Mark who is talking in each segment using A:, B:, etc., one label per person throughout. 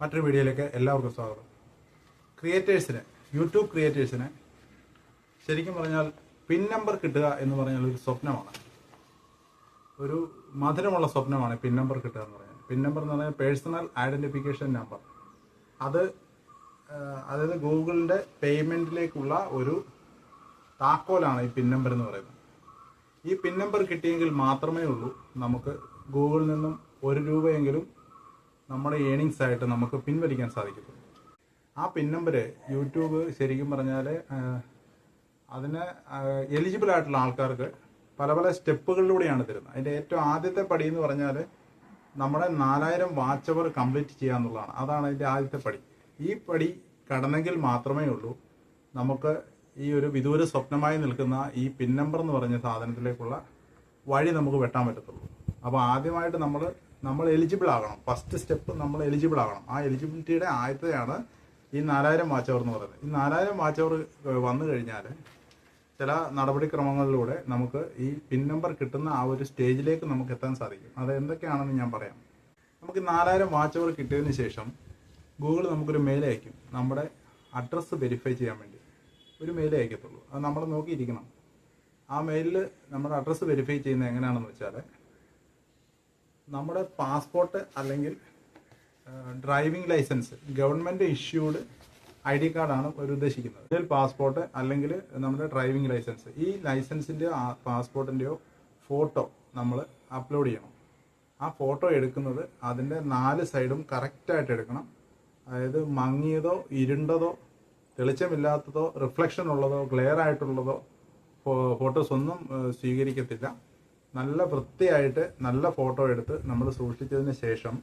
A: മറ്റൊരു വീഡിയോയിലേക്ക് എല്ലാവർക്കും സ്വാഗതം. ക്രിയേറ്റേഴ്സിന് യൂട്യൂബ് ക്രിയേറ്റേഴ്സിന് ശരിക്കും പറഞ്ഞാൽ പിൻ നമ്പർ കിട്ടുക എന്ന് പറഞ്ഞാൽ ഒരു സ്വപ്നമാണ്. ഒരു മധുരമുള്ള സ്വപ്നമാണ് പിൻ നമ്പർ കിട്ടുക എന്ന് പറഞ്ഞാൽ. പിൻ നമ്പർ എന്ന് പറഞ്ഞാൽ പേഴ്സണൽ ഐഡന്റിഫിക്കേഷൻ നമ്പർ അത് അതായത് ഗൂഗിളിന്റെ പേയ്മെന്റിലേക്കുള്ള ഒരു താക്കോലാണ് ഈ പിൻ നമ്പർ എന്ന് പറയുന്നത്. ഈ പിൻ നമ്പർ കിട്ടിയെങ്കിൽ മാത്രമേ ഉള്ളൂ നമുക്ക് ഗൂഗിളിൽ നിന്നും ഒരു രൂപയെങ്കിലും നമ്മുടെ ഏണിങ്സ് ആയിട്ട് നമുക്ക് പിൻവലിക്കാൻ സാധിക്കത്തുള്ളൂ. ആ പിൻ നമ്പർ യൂട്യൂബ് ശരിക്കും പറഞ്ഞാൽ അതിന് എലിജിബിൾ ആയിട്ടുള്ള ആൾക്കാർക്ക് പല പല സ്റ്റെപ്പുകളിലൂടെയാണ് തരുന്നത്. അതിന്റെ ഏറ്റവും ആദ്യത്തെ പടി എന്ന് പറഞ്ഞാൽ നമ്മുടെ നാലായിരം വാച്ച് അവർ കംപ്ലീറ്റ് ചെയ്യുക എന്നുള്ളതാണ്. അതാണ് അതിന്റെ ആദ്യത്തെ പടി. ഈ പടി കടന്നെങ്കിൽ മാത്രമേ ഉള്ളൂ നമുക്ക് ഈ ഒരു വിദൂര സ്വപ്നമായി നിൽക്കുന്ന ഈ പിൻ നമ്പർ എന്ന് പറഞ്ഞ സാധനത്തിലേക്കുള്ള വഴി നമുക്ക് വെട്ടാൻ പറ്റത്തുള്ളൂ. അപ്പോൾ ആദ്യമായിട്ട് നമ്മൾ നമ്മൾ എലിജിബിൾ ആകണം. ഫസ്റ്റ് സ്റ്റെപ്പ് നമ്മൾ എലിജിബിൾ ആകണം. ആ എലിജിബിലിറ്റിയുടെ ആദ്യത്തെയാണ് ഈ നാലായിരം വാച്ച് അവർ എന്ന് പറയുന്നത്. ഈ നാലായിരം വാച്ച് അവർ വന്നു കഴിഞ്ഞാൽ ചില നടപടിക്രമങ്ങളിലൂടെ നമുക്ക് ഈ പിൻ നമ്പർ കിട്ടുന്ന ആ ഒരു സ്റ്റേജിലേക്ക് നമുക്ക് എത്താൻ സാധിക്കും. അത് എന്തൊക്കെയാണെന്ന് ഞാൻ പറയാം. നമുക്ക് നാലായിരം വാച്ച് അവർ കിട്ടിയതിന് ശേഷം ഗൂഗിൾ നമുക്കൊരു മെയിൽ അയക്കും. നമ്മുടെ അഡ്രസ്സ് വെരിഫൈ ചെയ്യാൻ വേണ്ടി. ഒരു മെയിൽ അയക്കത്തുള്ളൂ. അത് നമ്മൾ നോക്കിയിരിക്കണം. ആ മെയിലിൽ നമ്മുടെ അഡ്രസ്സ് വെരിഫൈ ചെയ്യുന്നത് എങ്ങനെയാണെന്ന് വെച്ചാൽ നമ്മുടെ പാസ്പോർട്ട് അല്ലെങ്കിൽ driving licence government issued I D കാർഡാണ് അവർ ഉദ്ദേശിക്കുന്നത്. ഇതിൽ പാസ്പോർട്ട് അല്ലെങ്കിൽ നമ്മുടെ ഡ്രൈവിംഗ് ലൈസൻസ് ഈ ലൈസൻസിന്റെയോ പാസ്പോർട്ടിന്റെയോ ഫോട്ടോ നമ്മൾ അപ്ലോഡ് ചെയ്യണം. ആ ഫോട്ടോ എടുക്കുന്നത് അതിന്റെ നാല് സൈഡും കറക്റ്റായിട്ട് എടുക്കണം. അതായത് മങ്ങിയതോ ഇരുണ്ടതോ തെളിച്ചമില്ലാത്തതോ റിഫ്ലക്ഷൻ ഉള്ളതോ ക്ലിയർ ആയിട്ടുള്ളതോ ഫോട്ടോസ് ഒന്നും സ്വീകരിക്കത്തില്ല. നല്ല വൃത്തിയായിട്ട് നല്ല ഫോട്ടോ എടുത്ത് നമ്മൾ സൂക്ഷിച്ചതിന് ശേഷം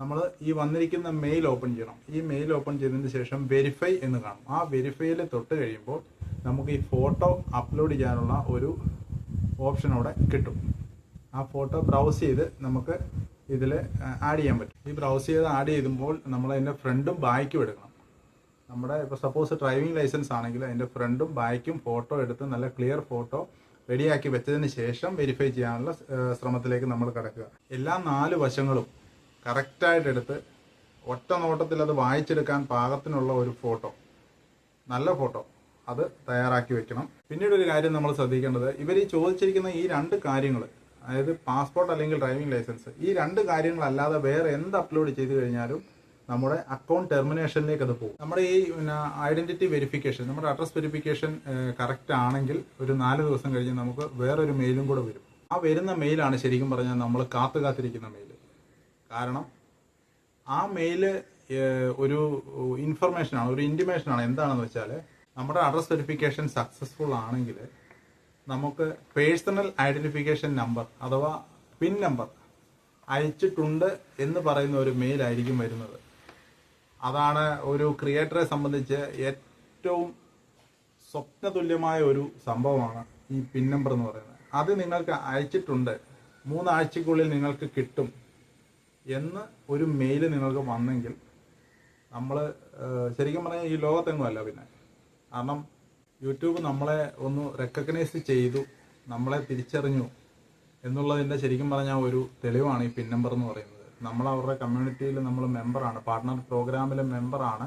A: നമ്മൾ ഈ വന്നിരിക്കുന്ന മെയിൽ ഓപ്പൺ ചെയ്യണം. ഈ മെയിൽ ഓപ്പൺ ചെയ്തതിന് ശേഷം വെരിഫൈ എന്ന് കാണും. ആ വെരിഫൈയിൽ തൊട്ട് കഴിയുമ്പോൾ നമുക്ക് ഈ ഫോട്ടോ അപ്ലോഡ് ചെയ്യാനുള്ള ഒരു ഓപ്ഷൻ അവിടെ കിട്ടും. ആ ഫോട്ടോ ബ്രൗസ് ചെയ്ത് നമുക്ക് ഇതിൽ ആഡ് ചെയ്യാൻ പറ്റും. ഈ ബ്രൗസ് ചെയ്ത് ആഡ് ചെയ്യുമ്പോൾ നമ്മൾ അതിന്റെ ഫ്രണ്ടും ബാക്കും എടുക്കണം. നമ്മുടെ ഇപ്പോൾ സപ്പോസ് ഡ്രൈവിംഗ് ലൈസൻസ് ആണെങ്കിൽ അതിന്റെ ഫ്രണ്ടും ബാക്കും ഫോട്ടോ എടുത്ത് നല്ല ക്ലിയർ ഫോട്ടോ റെഡിയാക്കി വെച്ചതിന് ശേഷം വെരിഫൈ ചെയ്യാനുള്ള ശ്രമത്തിലേക്ക് നമ്മൾ കിടക്കുക. എല്ലാ നാല് വശങ്ങളും കറക്റ്റായിട്ട് എടുത്ത് ഒറ്റ നോട്ടത്തിൽ അത് വായിച്ചെടുക്കാൻ പാകത്തിനുള്ള ഒരു ഫോട്ടോ നല്ല ഫോട്ടോ അത് തയ്യാറാക്കി വെക്കണം. പിന്നീട് ഒരു കാര്യം നമ്മൾ ശ്രദ്ധിക്കേണ്ടത് ഇവർ ഈ ചോദിച്ചിരിക്കുന്ന ഈ രണ്ട് കാര്യങ്ങൾ അതായത് പാസ്പോർട്ട് അല്ലെങ്കിൽ ഡ്രൈവിംഗ് ലൈസൻസ് ഈ രണ്ട് കാര്യങ്ങളല്ലാതെ വേറെ എന്ത് അപ്ലോഡ് ചെയ്ത് കഴിഞ്ഞാലും നമ്മുടെ അക്കൗണ്ട് ടെർമിനേഷനിലേക്ക് അത് പോകും. നമ്മുടെ ഈ ഐഡന്റിറ്റി വെരിഫിക്കേഷൻ നമ്മുടെ അഡ്രസ് വെരിഫിക്കേഷൻ കറക്റ്റ് ആണെങ്കിൽ ഒരു നാല് ദിവസം കഴിഞ്ഞ് നമുക്ക് വേറൊരു മെയിലും കൂടെ വരും. ആ വരുന്ന മെയിലാണ് ശരിക്കും പറഞ്ഞാൽ നമ്മൾ കാത്തു കാത്തിരിക്കുന്ന മെയിൽ കാരണം ആ മെയിൽ ഒരു ഇൻഫർമേഷനാണ് ഒരു ഇന്റിമേഷനാണ് എന്താണെന്ന് വെച്ചാൽ നമ്മുടെ അഡ്രസ് വെരിഫിക്കേഷൻ സക്സസ്ഫുൾ ആണെങ്കിൽ നമുക്ക് പേഴ്സണൽ ഐഡന്റിഫിക്കേഷൻ നമ്പർ അഥവാ പിൻ നമ്പർ അയച്ചിട്ടുണ്ട് എന്ന് പറയുന്ന ഒരു മെയിലായിരിക്കും വരുന്നത്. അതാണ് ഒരു ക്രിയേറ്ററെ സംബന്ധിച്ച് ഏറ്റവും സ്വപ്നതുല്യമായ ഒരു സംഭവമാണ് ഈ പിൻ നമ്പർ എന്ന് പറയുന്നത്. അത് നിങ്ങൾക്ക് അയച്ചിട്ടുണ്ട്. മൂന്നാഴ്ചക്കുള്ളിൽ നിങ്ങൾക്ക് കിട്ടും എന്ന് ഒരു മെയിൽ നിങ്ങൾക്ക് വന്നെങ്കിൽ നമ്മൾ ശരിക്കും പറഞ്ഞാൽ ഈ ലോകത്തെങ്ങും അല്ല പിന്നെ. കാരണം യൂട്യൂബ് നമ്മളെ ഒന്ന് റെക്കഗ്നൈസ് ചെയ്തു നമ്മളെ തിരിച്ചറിഞ്ഞു എന്നുള്ളതിന്റെ ശരിക്കും പറഞ്ഞാൽ ഒരു തെളിവാണ് ഈ പിൻ നമ്പർ എന്ന് പറയുന്നത്. നമ്മൾ അവരുടെ കമ്മ്യൂണിറ്റിയിൽ നമ്മൾ മെമ്പറാണ് പാർട്ട്ണർ പ്രോഗ്രാമിലെ മെമ്പറാണ്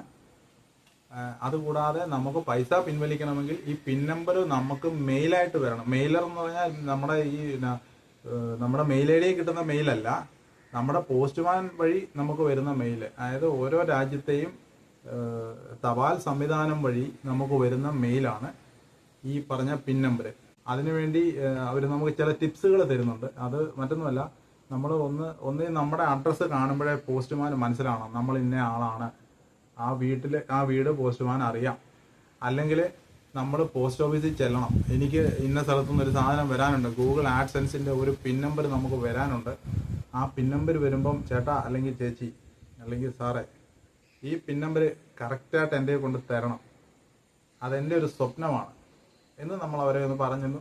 A: അതുകൂടാതെ നമുക്ക് പൈസ പിൻവലിക്കണമെങ്കിൽ ഈ പിൻ നമ്പർ നമുക്ക് മെയിലായിട്ട് വരണം. മെയിലർ എന്ന് പറഞ്ഞാൽ നമ്മുടെ ഈ നമ്മുടെ മെയിൽ ഐ ഡി കിട്ടുന്ന മെയിലല്ല നമ്മുടെ പോസ്റ്റ്മാൻ വഴി നമുക്ക് വരുന്ന മെയിൽ അതായത് ഓരോ രാജ്യത്തെയും തപാൽ സംവിധാനം വഴി നമുക്ക് വരുന്ന മെയിലാണ് ഈ പറഞ്ഞ പിൻ നമ്പർ അതിനുവേണ്ടി അവർ നമുക്ക് ചില ടിപ്സുകൾ തരുന്നുണ്ട്. അത് മറ്റൊന്നുമല്ല നമ്മൾ ഒന്ന് ഒന്ന് നമ്മുടെ അഡ്രസ്സ് കാണുമ്പോഴേ പോസ്റ്റ്മാൻ മനസ്സിലാവണം. നമ്മൾ ഇന്ന ആളാണ്. ആ വീട്ടിൽ ആ വീട് പോസ്റ്റ്മാൻ അറിയാം. അല്ലെങ്കിൽ നമ്മൾ പോസ്റ്റ് ഓഫീസിൽ ചെല്ലണം. എനിക്ക് ഇന്ന സ്ഥലത്തുനിന്ന് ഒരു സാധനം വരാനുണ്ട്. ഗൂഗിൾ ആഡ്സെൻസിന്റെ ഒരു പിൻ നമ്പർ നമുക്ക് വരാനുണ്ട്. ആ പിൻ നമ്പർ വരുമ്പം ചേട്ടാ അല്ലെങ്കിൽ ചേച്ചി അല്ലെങ്കിൽ സാറേ ഈ പിൻ നമ്പർ കറക്റ്റായിട്ട് എന്റെ കൊണ്ട് തരണം. അതെന്റെ ഒരു സ്വപ്നമാണ്. എന്ന് നമ്മൾ അവരെ ഒന്ന് പറഞ്ഞൊന്ന്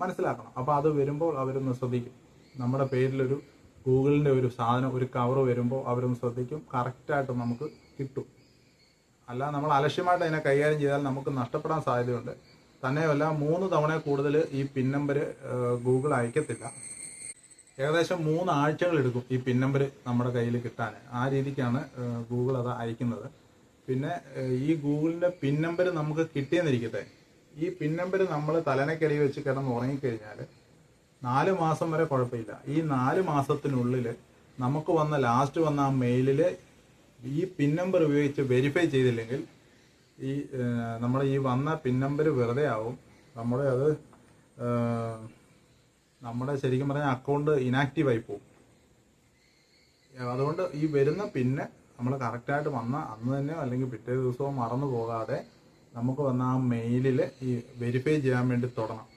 A: മനസ്സിലാക്കണം. അപ്പോൾ അത് വരുമ്പോൾ അവരൊന്ന് ശ്രദ്ധിക്കും. നമ്മുടെ പേരിലൊരു ഗൂഗിളിന്റെ ഒരു സാധനം ഒരു കവർ വരുമ്പോൾ അവരൊന്ന് ശ്രദ്ധിക്കും. കറക്റ്റായിട്ട് നമുക്ക് കിട്ടും. അല്ല നമ്മൾ അലക്ഷ്യമായിട്ട് അതിനെ കൈകാര്യം ചെയ്താൽ നമുക്ക് നഷ്ടപ്പെടാൻ സാധ്യതയുണ്ട്. തന്നെയല്ല മൂന്ന് തവണ കൂടുതൽ ഈ പിൻ നമ്പർ ഗൂഗിൾ അയക്കത്തില്ല. ഏകദേശം മൂന്ന് ആഴ്ചകൾ എടുക്കും ഈ പിൻ നമ്പർ നമ്മുടെ കയ്യിൽ കിട്ടാൻ. ആ രീതിക്കാണ് ഗൂഗിൾ അത് അയക്കുന്നത്. പിന്നെ ഈ ഗൂഗിളിന്റെ പിൻ നമ്പർ നമുക്ക് കിട്ടിയെന്നിരിക്കട്ടെ. ഈ പിൻ നമ്പർ നമ്മൾ തലനക്കടി വെച്ച് കിടന്ന് ഉറങ്ങിക്കഴിഞ്ഞാൽ നാല് മാസം വരെ കുഴപ്പമില്ല. ഈ നാല് മാസത്തിനുള്ളിൽ നമുക്ക് വന്ന ലാസ്റ്റ് വന്ന ആ മെയിലിൽ ഈ പിൻ നമ്പർ ഉപയോഗിച്ച് വെരിഫൈ ചെയ്തില്ലെങ്കിൽ ഈ നമ്മൾ ഈ വന്ന പിൻ നമ്പർ വെറുതെ ആവും. നമ്മുടെ അത് നമ്മുടെ ശരിക്കും പറഞ്ഞാൽ അക്കൗണ്ട് ഇനാക്റ്റീവ് ആയി പോകും അതുകൊണ്ട് ഈ വരുന്ന പിന്നെ നമ്മൾ കറക്റ്റായിട്ട് വന്ന അന്ന് തന്നെ അല്ലെങ്കിൽ പിറ്റേ ദിവസവും മറന്നു പോകാതെ നമുക്ക് വന്ന ആ മെയിലിൽ ഈ വെരിഫൈ ചെയ്യാൻ വേണ്ടി തുടങ്ങണം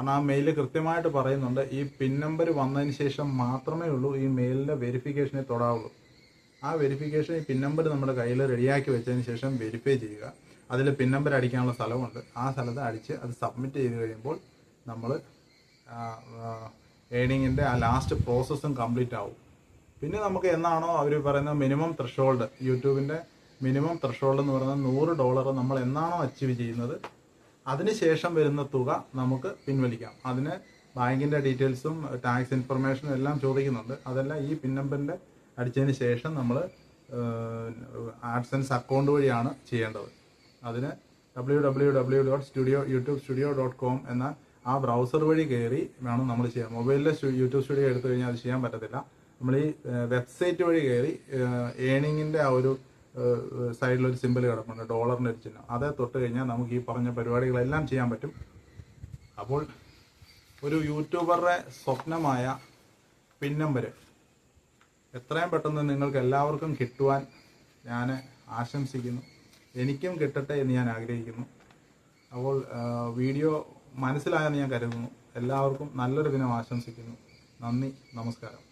A: കാരണം ആ മെയിൽ കൃത്യമായിട്ട് പറയുന്നുണ്ട് ഈ പിൻ നമ്പർ വന്നതിന് ശേഷം മാത്രമേ ഉള്ളൂ ഈ മെയിലിന്റെ വെരിഫിക്കേഷനെ തൊടാവുള്ളൂ. ആ വെരിഫിക്കേഷൻ ഈ പിൻ നമ്പർ നമ്മുടെ കയ്യിൽ റെഡിയാക്കി വെച്ചതിന് ശേഷം വെരിഫൈ ചെയ്യുക. അതിൽ പിൻ നമ്പർ അടിക്കാനുള്ള സ്ഥലമുണ്ട്. ആ സ്ഥലത്ത് അടിച്ച് അത് സബ്മിറ്റ് ചെയ്ത് കഴിയുമ്പോൾ നമ്മൾ ഏണിങ്ങിന്റെ ആ ലാസ്റ്റ് പ്രോസസ്സും കംപ്ലീറ്റ് ആവും. പിന്നെ നമുക്ക് എന്നാണോ അവർ പറയുന്ന മിനിമം ത്രഷോൾഡ് യൂട്യൂബിന്റെ മിനിമം ത്രഷോൾഡ് എന്ന് പറയുന്നത് നൂറ് ഡോളർ നമ്മൾ എന്നാണോ അച്ചീവ് ചെയ്യുന്നത് അതിനുശേഷം വരുന്ന തുക നമുക്ക് പിൻവലിക്കാം. അതിന് ബാങ്കിന്റെ ഡീറ്റെയിൽസും ടാക്സ് ഇൻഫർമേഷനും എല്ലാം ചോദിക്കുന്നുണ്ട്. അതെല്ലാം ഈ പിൻ നമ്പറിന്റെ അടിച്ചതിന് ശേഷം നമ്മൾ ആഡ്സൻസ് അക്കൗണ്ട് വഴിയാണ് ചെയ്യേണ്ടത്. അതിന് W W W dot studio YouTube studio dot com എന്ന ആ ബ്രൗസർ വഴി കയറി വേണം നമ്മൾ ചെയ്യാൻ. മൊബൈലിൽ യൂട്യൂബ് സ്റ്റുഡിയോ എടുത്തു കഴിഞ്ഞാൽ അത് ചെയ്യാൻ പറ്റത്തില്ല. നമ്മൾ ഈ വെബ്സൈറ്റ് വഴി കയറി ഏണിങ്ങിന്റെ ആ ഒരു സൈഡിൽ ഒരു സിമ്പിൾ കിടപ്പുണ്ട് ഡോളറിന്റെ ഒരു ചിഹ്നം. അതേ തൊട്ട് കഴിഞ്ഞാൽ നമുക്ക് ഈ പറഞ്ഞ പരിപാടികളെല്ലാം ചെയ്യാൻ പറ്റും. അപ്പോൾ ഒരു യൂട്യൂബറുടെ സ്വപ്നമായ പിൻ നമ്പർ എത്രയും പെട്ടെന്ന് നിങ്ങൾക്ക് എല്ലാവർക്കും കിട്ടുവാൻ ഞാൻ ആശംസിക്കുന്നു. എനിക്കും കിട്ടട്ടെ എന്ന് ഞാൻ ആഗ്രഹിക്കുന്നു. അപ്പോൾ വീഡിയോ മനസ്സിലായെന്ന് ഞാൻ കരുതുന്നു. എല്ലാവർക്കും നല്ലൊരു ദിനം ആശംസിക്കുന്നു. നന്ദി നമസ്കാരം.